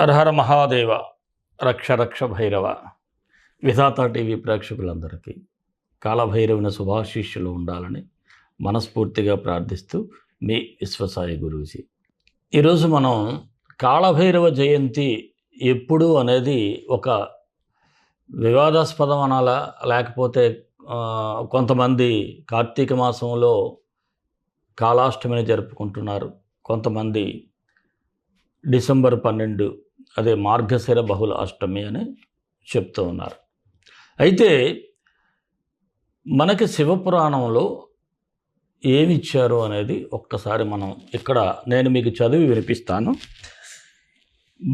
హరహర మహాదేవ రక్ష రక్ష భైరవ. విధాత టీవీ ప్రేక్షకులందరికీ కాలభైరవుని శుభాశీస్సులు ఉండాలని మనస్ఫూర్తిగా ప్రార్థిస్తూ మీ విశ్వసాయి గురూజీ. ఈరోజు మనం కాళభైరవ జయంతి ఎప్పుడు అనేది ఒక వివాదాస్పదం అనాలా లేకపోతే కొంతమంది కార్తీక మాసంలో కాళాష్టమిని జరుపుకుంటున్నారు. కొంతమంది డిసెంబర్ పన్నెండు అదే మార్గశిర బహుళ అష్టమి అని చెప్తూ ఉన్నారు. అయితే మనకి శివపురాణంలో ఏమిచ్చారు అనేది ఒక్కసారి మనం ఇక్కడ నేను మీకు చదివి వినిపిస్తాను.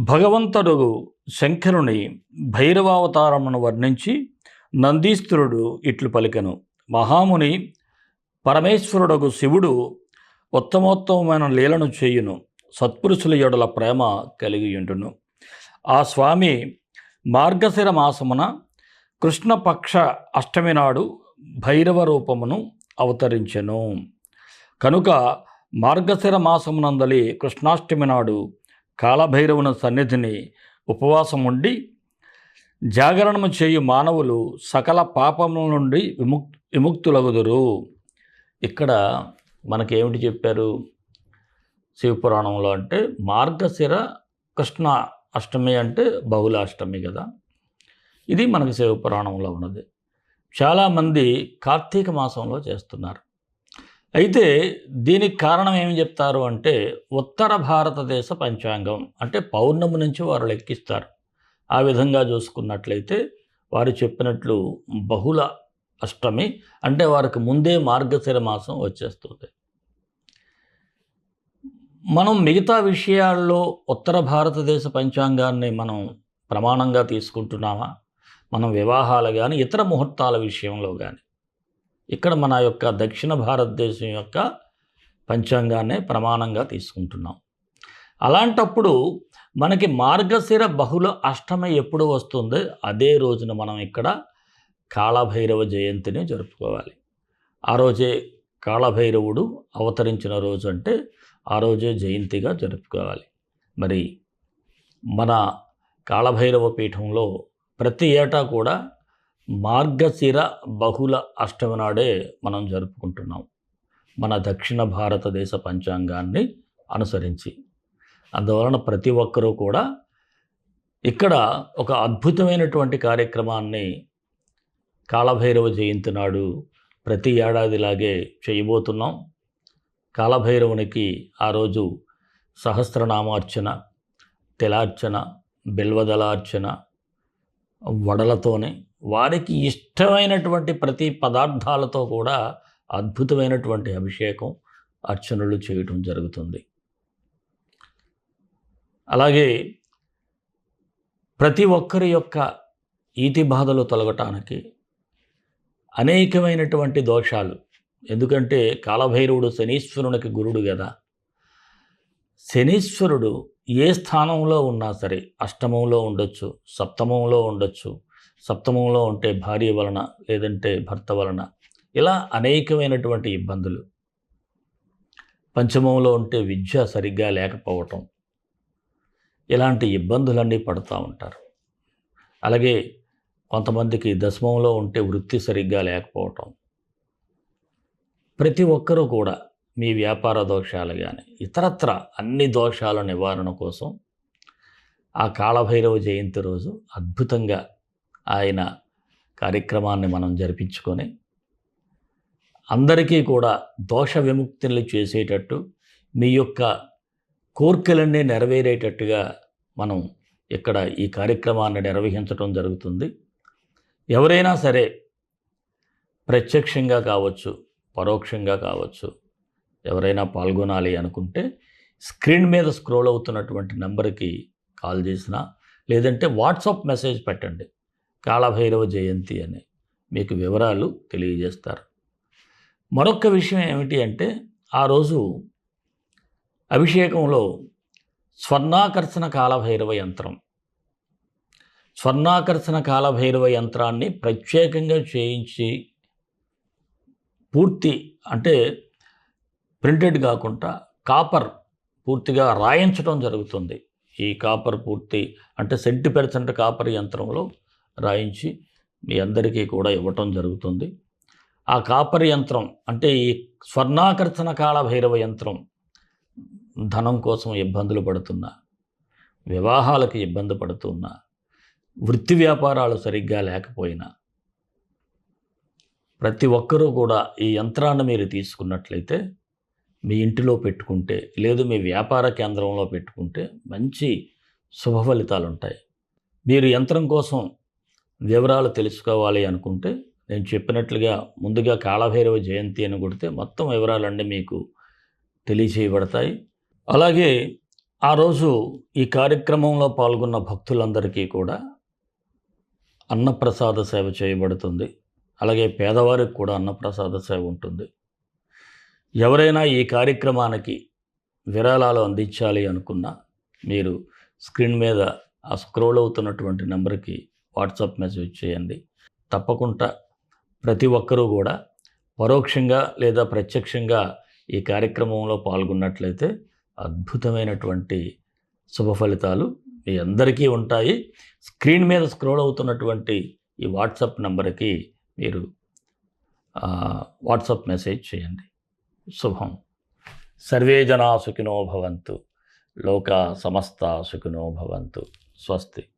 భగవంతుడు శంకరుని భైరవావతారమును వర్ణించి నందీశ్వరుడు ఇట్లు పలికెను. మహాముని పరమేశ్వరుడగు శివుడు ఉత్తమోత్తమైన లీలను చేయును. సత్పురుషుల యొడల ప్రేమ కలిగి ఉండును. ఆ స్వామి మార్గశిర మాసమున కృష్ణపక్ష అష్టమి నాడు భైరవ రూపమును అవతరించెను. కనుక మార్గశిర మాసమునందలి కృష్ణాష్టమి నాడు కాలభైరవుని సన్నిధిని ఉపవాసం ఉండి జాగరణము చేయు మానవులు సకల పాపముల నుండి విముక్ విముక్తులగుదురు. ఇక్కడ మనకేమిటి చెప్పారు? శివపురాణంలో అంటే మార్గశిర కృష్ణ అష్టమి అంటే బహుళ అష్టమి కదా. ఇది మనకి శివపురాణంలో ఉన్నది. చాలామంది కార్తీక మాసంలో చేస్తున్నారు. అయితే దీనికి కారణం ఏమి చెప్తారు అంటే ఉత్తర భారతదేశ పంచాంగం అంటే పౌర్ణమి నుంచి వారు లెక్కిస్తారు. ఆ విధంగా చూసుకున్నట్లయితే వారు చెప్పినట్లు బహుళ అష్టమి అంటే వారికి ముందే మార్గశిర మాసం వచ్చేస్తుంది. మనం మిగతా విషయాల్లో ఉత్తర భారతదేశ పంచాంగాన్ని మనం ప్రమాణంగా తీసుకుంటున్నామా? మనం వివాహాలు కానీ ఇతర ముహూర్తాల విషయంలో కానీ ఇక్కడ మన యొక్క దక్షిణ భారతదేశం యొక్క పంచాంగాన్ని ప్రమాణంగా తీసుకుంటున్నాం. అలాంటప్పుడు మనకి మార్గశిర బహుళ అష్టమి ఎప్పుడు వస్తుందో? అదే రోజున మనం ఇక్కడ కాళభైరవ జయంతిని జరుపుకోవాలి. ఆ రోజే కాళభైరవుడు అవతరించిన రోజు అంటే ఆ రోజే జయంతిగా జరుపుకోవాలి. మరి మన కాళభైరవ పీఠంలో ప్రతి ఏటా కూడా మార్గశిర బహుళ అష్టమి నాడే మనం జరుపుకుంటున్నాం. మన దక్షిణ భారతదేశ పంచాంగాన్ని అనుసరించి. అందువలన ప్రతి ఒక్కరూ కూడా ఇక్కడ ఒక అద్భుతమైనటువంటి కార్యక్రమాన్ని కాళభైరవ జయంతి నాడు ప్రతి ఏడాదిలాగే చేయబోతున్నాం. కాలభైరవునికి ఆ రోజు సహస్రనామార్చన తెలార్చన బిల్వదలార్చన వడలతోనే వారికి ఇష్టమైనటువంటి ప్రతి పదార్థాలతో కూడా అద్భుతమైనటువంటి అభిషేకం అర్చనలు చేయటం జరుగుతుంది. అలాగే ప్రతి ఒక్కరి యొక్క ఈతి బాధలు తొలగటానికి అనేకమైనటువంటి దోషాలు ఎందుకంటే కాలభైరవుడు శనీశ్వరునికి గురుడు కదా శనీశ్వరుడు ఏ స్థానంలో ఉన్నా సరే అష్టమంలో ఉండొచ్చు సప్తమంలో ఉండొచ్చు సప్తమంలో ఉంటే భార్య వలన లేదంటే భర్త వలన ఇలా అనేకమైనటువంటి ఇబ్బందులు. పంచమంలో ఉంటే విద్య సరిగ్గా లేకపోవటం. ఇలాంటి ఇబ్బందులన్నీ పడుతూ ఉంటారు. అలాగే కొంతమందికి దశమంలో ఉంటే వృత్తి సరిగ్గా లేకపోవటం. ప్రతి ఒక్కరూ కూడా మీ వ్యాపార దోషాలు కానీ ఇతరత్ర అన్ని దోషాల నివారణ కోసం ఆ కాళభైరవ జయంతి రోజు అద్భుతంగా ఆయన కార్యక్రమాన్ని మనం జరిపించుకొని అందరికీ కూడా దోష విముక్తులు చేసేటట్టు మీ యొక్క కోర్కెలన్నీ నెరవేరేటట్టుగా మనం ఇక్కడ ఈ కార్యక్రమాన్ని నిర్వహించడం జరుగుతుంది. ఎవరైనా సరే ప్రత్యక్షంగా కావచ్చు పరోక్షంగా కావచ్చు. ఎవరైనా పాల్గొనాలి అనుకుంటే స్క్రీన్ మీద స్క్రోల్ అవుతున్నటువంటి నెంబర్కి కాల్ చేసినా లేదంటే వాట్సాప్ మెసేజ్ పెట్టండి. కాళభైరవ జయంతి అని మీకు వివరాలు తెలియజేస్తారు. మరొక విషయం ఏమిటి అంటే ఆ రోజు అభిషేకంలో స్వర్ణాకర్షణ కాలభైరవ యంత్రం. స్వర్ణాకర్షణ కాలభైరవ యంత్రాన్ని ప్రత్యేకంగా చేయించి పూర్తి అంటే ప్రింటెడ్ కాకుండా కాపర్ పూర్తిగా రాయించడం జరుగుతుంది. ఈ కాపర్ పూర్తి అంటే సెంటి పర్సెంట్ కాపర్ యంత్రంలో రాయించి మీ అందరికీ కూడా ఇవ్వటం జరుగుతుంది. ఆ కాపర్ యంత్రం అంటే ఈ స్వర్ణాకర్షణ కాల భైరవ యంత్రం ధనం కోసం ఇబ్బందులు పడుతున్నా వివాహాలకు ఇబ్బంది పడుతున్నా వృత్తి వ్యాపారాలు సరిగ్గా లేకపోయినా ప్రతి ఒక్కరూ కూడా ఈ యంత్రాన్ని మీరు తీసుకున్నట్లయితే మీ ఇంటిలో పెట్టుకుంటే లేదు మీ వ్యాపార కేంద్రంలో పెట్టుకుంటే మంచి శుభ ఫలితాలు ఉంటాయి. మీరు యంత్రం కోసం వివరాలు తెలుసుకోవాలి అనుకుంటే నేను చెప్పినట్లుగా ముందుగా కాళభైరవ జయంతి అని కొడితే మొత్తం వివరాలన్నీ మీకు తెలియచేయబడతాయి. అలాగే ఆ రోజు ఈ కార్యక్రమంలో పాల్గొన్న భక్తులందరికీ కూడా అన్నప్రసాద సేవ చేయబడుతుంది. అలాగే పేదవారికి కూడా అన్నప్రసాద సేవ ఉంటుంది. ఎవరైనా ఈ కార్యక్రమానికి విరాళాలు అందించాలి అనుకున్నా మీరు స్క్రీన్ మీద ఆ స్క్రోల్ అవుతున్నటువంటి నెంబర్కి వాట్సాప్ మెసేజ్ చేయండి. తప్పకుండా ప్రతి ఒక్కరూ కూడా పరోక్షంగా లేదా ప్రత్యక్షంగా ఈ కార్యక్రమంలో పాల్గొన్నట్లయితే అద్భుతమైనటువంటి శుభ ఫలితాలు మీ అందరికీ ఉంటాయి. స్క్రీన్ మీద స్క్రోల్ అవుతున్నటువంటి ఈ వాట్సాప్ నెంబర్కి మీరు వాట్సాప్ మెసేజ్ చేయండి. శుభం. సర్వే జనా సుఖినో భవంతు. లోక సమస్త సుఖినో భవంతు. స్వస్తి.